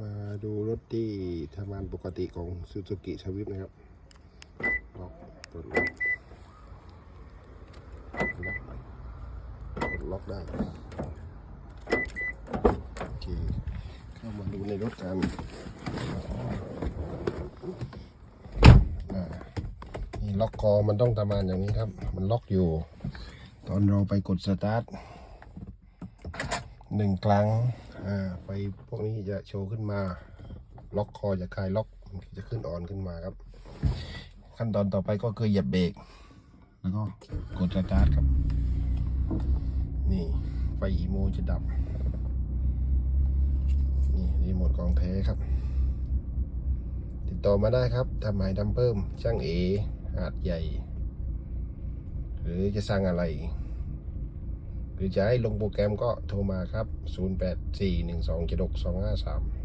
มาดูรถที่ทำงานปกติของซูซูกิชวิปนะครับล็อกปิดล็อกล็อกเปิดล็อกได้ โอเค เข้ามาดูในรถกันนี่ล็อกคอมันต้องทำงานอย่างนี้ครับ มันล็อกอยู่ ตอนเราไปกดสตาร์ทหนึ่งครั้ง ไฟพวกนี้จะโชว์ขึ้นมา ล็อกคอจะคลายล็อกมันจะขึ้นออนขึ้นมาครับ ขั้นตอนต่อไปก็คือเหยียบเบรกแล้วก็กดสตาร์ทครับ นี่ไฟอีโมจะดับ นี่รีโมทกองแท้ครับ ติดต่อมาได้ครับทำหมายดำเพิ่มช่างเอหาดใหญ่ หรือจะสร้างอะไร รือจะให้ลงโปรแกรมก็โทรมาครับ 0841276253